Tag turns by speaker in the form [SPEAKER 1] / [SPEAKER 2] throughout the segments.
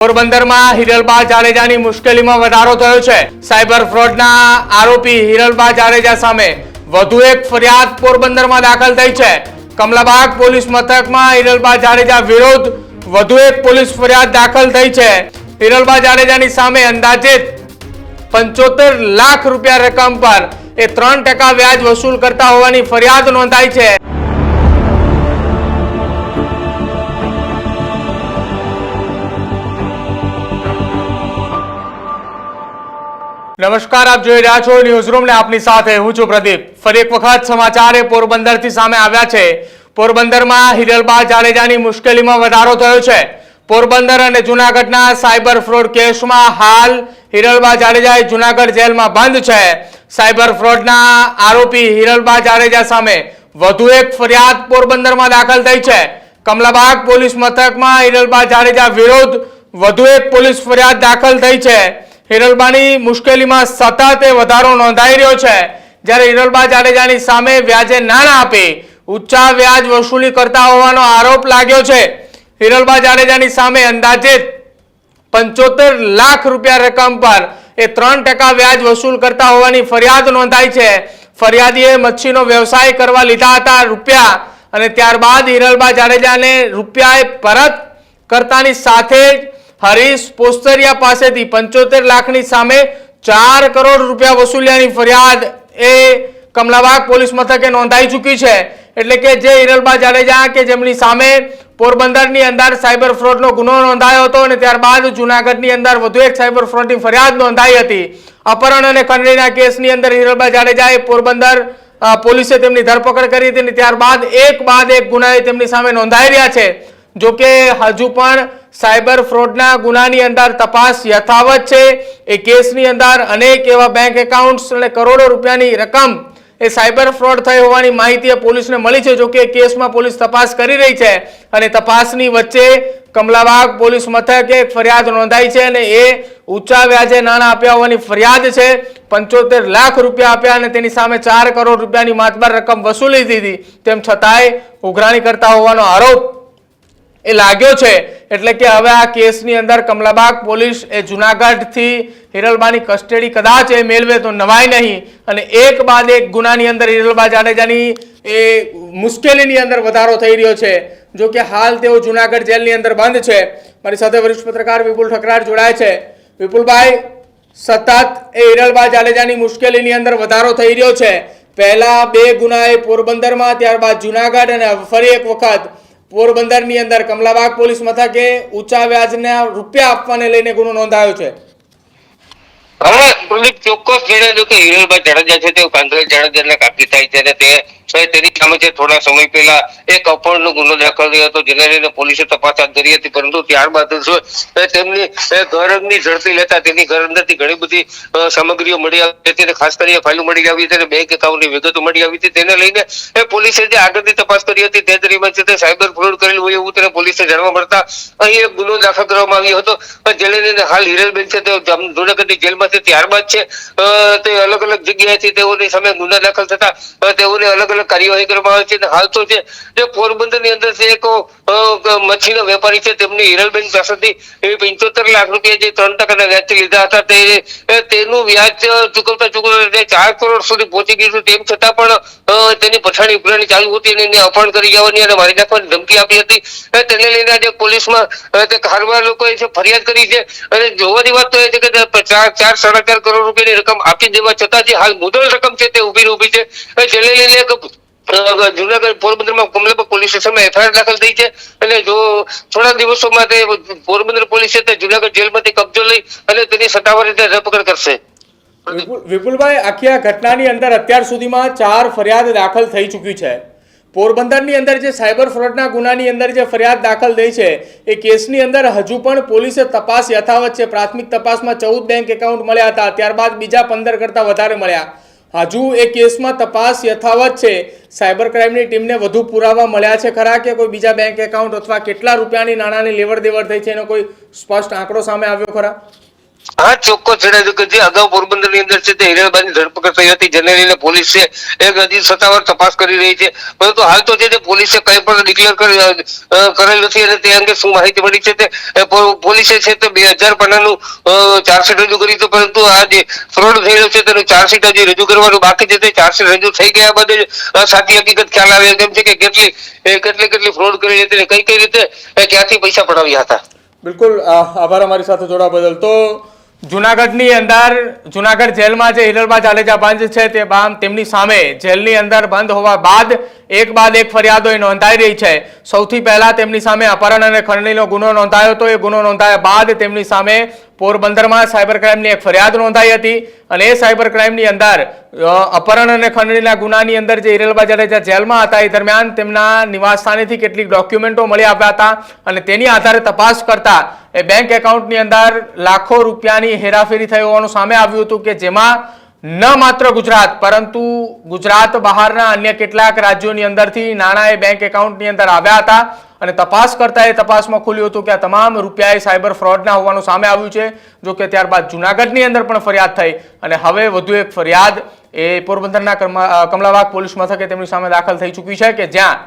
[SPEAKER 1] પોરબંદરમાં હિરલબા જાડેજાની મુશ્કેલીમાં વધારો થયો છે. સાયબર ફ્રોડના આરોપી હિરલબા જાડેજા સામે વધુ એક ફરિયાદ પોરબંદરમાં દાખલ થઈ છે. કમલાબાગ પોલીસ મથકમાં હિરલબા જાડેજા વિરુદ્ધ વધુ એક પોલીસ ફરિયાદ દાખલ થઈ છે. હિરલબા જાડેજાની સામે અંદાજિત પંચોતેર લાખ રૂપિયા રકમ પર એ ત્રણ ટકા વ્યાજ વસૂલ કરતા હોવાની ફરિયાદ નોંધાઈ છે. નમસ્કાર, આપ જોઈ રહ્યા છો ન્યૂઝરૂમ ને આપની સાથે હું છું પ્રદીપ. ફરી એક વખત સમાચાર એ પોરબંદરથી સામે આવ્યા છે. પોરબંદરમાં હિરલબા જાડેજાની મુશ્કેલીમાં વધારો થયો છે. પોરબંદર અને જુનાગઢના સાયબર ફ્રોડ કેસમાં હાલ હિરલબા જાડેજા એ જુનાગઢ જેલમાં બંધ છે. સાયબર ફ્રોડના આરોપી હિરલબા જાડેજા સામે વધુ એક ફરિયાદ પોરબંદરમાં દાખલ થઈ છે. કમલાબાગ પોલીસ મથકમાં હિરલબા જાડેજા વિરુદ્ધ વધુ એક પોલીસ ફરિયાદ દાખલ થઈ છે. હિરલબાની મુશ્કેલીમાં સતત વધારો નોંધાઈ રહ્યો છે. જ્યારે હિરલબા જાડેજાની સામે વ્યાજે નાણાં આપી, ઊંચા વ્યાજ વસૂલી કરતા હોવાનો આરોપ લાગ્યો છે. હિરલબા જાડેજાની સામે અંદાજે પંચોતેર લાખ રૂપિયા રકમ પર એ ત્રણ ટકા વ્યાજ વસૂલ કરતા હોવાની ફરિયાદ નોંધાઈ છે. ફરિયાદીએ મચ્છીનો વ્યવસાય કરવા લીધા હતા રૂપિયા અને ત્યારબાદ હિરલબા જાડેજાને રૂપિયા પરત કરતાની સાથે જ હરીશ પોસ્તરિયા પાસેથી પંચોતેર લાખની સામે ચાર કરોડ રૂપિયા વસૂલ્યાની ફરિયાદ એ કમલાબાગ પોલીસ મથકે નોંધાઈ ચૂકી છે. એટલે કે જે હિરલબા જાડેજા કે જેમની સામે પોરબંદરની અંદર સાયબર ફ્રોડનો ગુનો નોંધાયો હતો અને ત્યારબાદ જુનાગઢની અંદર વધુ એક સાયબર ફ્રોડની ફરિયાદ નોંધાઈ હતી. અપહરણ અને ખંડણીના કેસની અંદર હિરલબા જાડેજાએ પોરબંદર પોલીસે તેમની ધરપકડ કરી હતી અને ત્યારબાદ એક બાદ એક ગુનાએ તેમની સામે નોંધાઈ રહ્યા છે. જોકે હજુ પણ સાયબર ફ્રોડના ગુનાની અંદર તપાસ યથાવત છે. એ કેસની અંદર અનેક એવા બેંક એકાઉન્ટ્સ અને કરોડો રૂપિયાની રકમ એ સાયબર ફ્રોડ થઈ હોવાની માહિતી પોલીસને મળી છે. જો કે કેસમાં પોલીસ તપાસ કરી રહી છે અને તપાસની વચ્ચે કમલાબાગ પોલીસ મથકે એક ફરિયાદ નોંધાઈ છે અને એ ઊંચા વ્યાજે નાણાં આપ્યા હોવાની ફરિયાદ છે. પંચોતેર લાખ રૂપિયા આપ્યા અને તેની સામે ચાર કરોડ રૂપિયાની માતબાર રકમ વસૂલી દીધી. તેમ છતાંય ઉઘરાણી કરતા હોવાનો આરોપ એ લાગ્યો છે. એટલે કે હવે આ કેસની અંદર કમલાબાગ પોલીસ એ જુનાગઢથી હિરલબાની કસ્ટડી કદાચ એ મેળવે તો નવાય નહીં. અને એક બાદ એક ગુનાની અંદર હિરલબા જાડેજાની એ મુશ્કેલીની અંદર વધારો થઈ રહ્યો છે. જો કે હાલ તેઓ જુનાગઢ જેલની અંદર બંધ છે. મારી સાથે વરિષ્ઠ પત્રકાર વિપુલ ઠકરાર જોડાય છે. વિપુલભાઈ, સતત એ હિરલબા જાડેજાની મુશ્કેલીની અંદર વધારો થઈ રહ્યો છે. પહેલા બે ગુના એ પોરબંદરમાં, ત્યારબાદ જુનાગઢ અને ફરી એક વખત પોરબંદરની અંદર કમલાબાગ પોલીસ મથકે ઊંચા વ્યાજના રૂપિયા આપવાને લઈને ગુનો નોંધાયો છે.
[SPEAKER 2] હવે ચોક્કસ જણાવ્યું કે હિરલભાઈ જાડેજા છે તે કાંકરેજ જાડેજાને કાપી થાય છે અને તે તેની સામે જે થોડા સમય પહેલા એક અપહરણનો ગુનો દાખલ થયો હતો, જેને લઈને પોલીસે તપાસ હાથ ધરી હતી, પરંતુ ત્યારબાદ તેમની ઘર અંગની ઝડપી લેતા તેની ઘર અંદરથી ઘણી બધી સામગ્રીઓ મળી આવી હતી ખાસ કરીને ફાઇલો મળી આવી હતી અને બેંક એકાઉન્ટની વિગતો મળી આવી હતી. તેને લઈને પોલીસે જે આગળની તપાસ કરી હતી, તે દરમિયાન છે તે સાયબર ફ્રોડ કરેલું હોય એવું તેને પોલીસે જાણવા મળતા અહીં એક ગુનો દાખલ કરવામાં આવ્યો હતો. જેને લઈને હાલ હિરલબેન છે તે જૂનાગઢની જેલમાં છે, ત્યારબાદ છે તે અલગ અલગ જગ્યાએથી તેઓની સામે ગુના દાખલ થતા તેઓને અલગ અલગ કાર્યવાહી કરવામાં આવે છે અને હાલ તો છે જે પોરબંદરની અંદર છે એક મચ્છીનો વેપારી છે તેમની હિરલબેન પાસેથી પંચોતેર લાખ રૂપિયા જે ત્રણ ટકાના વ્યાજથી લીધા હતા તે તેનું વ્યાજ ચૂકવતા ચૂકવતા ચાર કરોડ સુધી પહોંચી ગયું હતું. તેમ છતાં પણ તેની પછાણી ઉઘરાણી ચાલુ હતી અને એને અપહરણ કરી જવાની અને મારી નાખવાની ધમકી આપી હતી. તેને લઈને આજે પોલીસમાં તે ખારવા લોકોએ છે ફરિયાદ કરી છે અને જોવાની વાત તો એ છે કે ચાર ચાર, સાડા ચાર કરોડ રૂપિયાની રકમ આપી દેવા છતાં જે હાલ મુદ્દલ રકમ છે તે ઊભી ઊભી છે. જેને લઈને એક જુનાગઢ પોરબંદરમાં કમલાપર પોલીસ સ્ટેશનમાં એફઆઈઆર દાખલ થઈ છે. અને જો થોડા દિવસોમાં તે પોરબંદર પોલીસે તે જુનાગઢ જેલમાંથી કબજો લઈ અને તેની સત્તાવાર રીતે ધરપકડ કરશે.
[SPEAKER 1] વિપુલભાઈ, આખી આ ઘટનાની અંદર અત્યાર સુધીમાં ચાર ફરિયાદ દાખલ થઈ ચૂકી છે. પોરબંદરની અંદર જે સાયબર ફ્રોડના ગુનાની અંદર જે ફરિયાદ દાખલ થઈ છે, એ કેસની અંદર હજુ પણ પોલીસે તપાસ યથાવત છે. પ્રાથમિક તપાસમાં ચૌદ બેંક એકાઉન્ટ મળ્યા હતા. ત્યારબાદ બીજા પંદર કરતાં વધારે મળ્યા. હજુ એ કેસમાં તપાસ યથાવત છે. સાયબર ક્રાઇમની ટીમને વધુ પુરાવા મળ્યા છે ખરા કે કોઈ બીજા બેંક એકાઉન્ટ અથવા કેટલા રૂપિયાની નાણાંની લેવડ દેવડ થઈ છે એનો કોઈ સ્પષ્ટ આંકડો સામે આવ્યો ખરા?
[SPEAKER 2] હા, ચોક્કસ જણાવી કે જે અગાઉ પોરબંદરની અંદર છે તે હિરેલબાની ધરપકડ થઈ હતી. જેને લઈને પોલીસ છે હજી સત્તાવાર તપાસ કરી રહી છે. પરંતુ હાલ તો છે તે પોલીસે કઈ પણ ડિક્લેર કરેલ નથી અને તે અંગે શું માહિતી મળી છે તે પોલીસે છે તે બે હજાર પાનાનું ચાર્જશીટ રજૂ કર્યું હતું પરંતુ આ જે ફ્રોડ થયેલો છે તેનું ચાર્જશીટ હજી રજૂ કરવાનું બાકી છે. તે ચાર્જશીટ રજૂ થઈ ગયા બાદ સાચી હકીકત ખ્યાલ આવે તેમ છે કે કેટલી કેટલી કેટલી ફ્રોડ કરી હતી કઈ કઈ રીતે ક્યાંથી પૈસા પડાવ્યા હતા.
[SPEAKER 1] બિલકુલ આભાર અમારી સાથે જોડાવા બદલ. તો જુનાગઢની અંદર, જુનાગઢ જેલમાં જે હિરલબા જાડેજા બંધ છે તે બામ તેમની સામે જેલની અંદર બંધ હોવા બાદ એક બાદ એક ફરિયાદો નોંધાઈ રહી છે. સૌથી પહેલા તેમની સામે અપહરણ અને ખંડણીનો ગુનો નોંધાયો હતો. એ ગુનો નોંધાયા બાદ તેમની સામે પોરબંદરમાં સાયબર ક્રાઇમની એક ફરિયાદ નોંધાઈ હતી અને એ સાયબર ક્રાઇમની અંદર અપહરણ અને ખંડણીના ગુનાની અંદર જે હિરલબા જાડેજા જેલમાં હતા, એ દરમિયાન તેમના નિવાસ સ્થાનેથી કેટલીક ડોક્યુમેન્ટો મળી આવ્યા હતા અને તેની આધારે તપાસ કરતા એ બેંક એકાઉન્ટની અંદર લાખો રૂપિયાની હેરાફેરી થઈ હોવાનું સામે આવ્યું હતું કે જેમાં ન માત્ર ગુજરાત, પરંતુ ગુજરાત બહારના અન્ય કેટલાક રાજ્યોની અંદરથી નાણાં એ બેંક એકાઉન્ટની અંદર આવ્યા હતા અને તપાસ કરતા એ તપાસમાં ખુલ્યું હતું કે આ તમામ રૂપિયા એ સાયબર ફ્રોડના હોવાનું સામે આવ્યું છે, જો કે ત્યારબાદ જુનાગઢની અંદર પણ ફરિયાદ થઈ અને હવે વધુ એક ફરિયાદ એ પોરબંદરના કમલાબાગ પોલીસ મથકે તેમની સામે દાખલ થઈ ચૂકી છે કે જ્યાં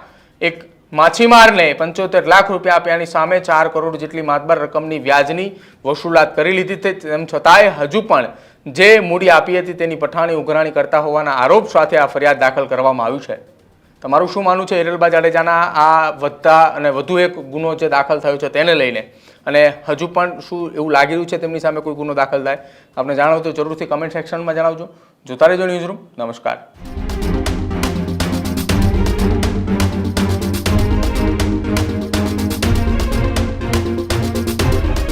[SPEAKER 1] એક માછીમારને પંચોતેર લાખ રૂપિયા આપ્યાની સામે ચાર કરોડ જેટલી માતબર રકમની વ્યાજની વસૂલાત કરી લીધી તેમ છતાંય હજુ પણ જે મૂડી આપી હતી તેની પઠાણી ઉઘરાણી કરતા હોવાના આરોપ સાથે આ ફરિયાદ દાખલ કરવામાં આવ્યું છે. તમારું શું માનવું છે હિરલબા જાડેજાના આ વધતા અને વધુ એક ગુનો જે દાખલ થયો છે તેને લઈને? અને હજુ પણ શું એવું લાગી રહ્યું છે તેમની સામે કોઈ ગુનો દાખલ થાય? આપણે જાણો તો જરૂરથી કમેન્ટ સેક્શનમાં જણાવજો. જોતા રહેજો ન્યૂઝ રૂમ નમસ્કાર.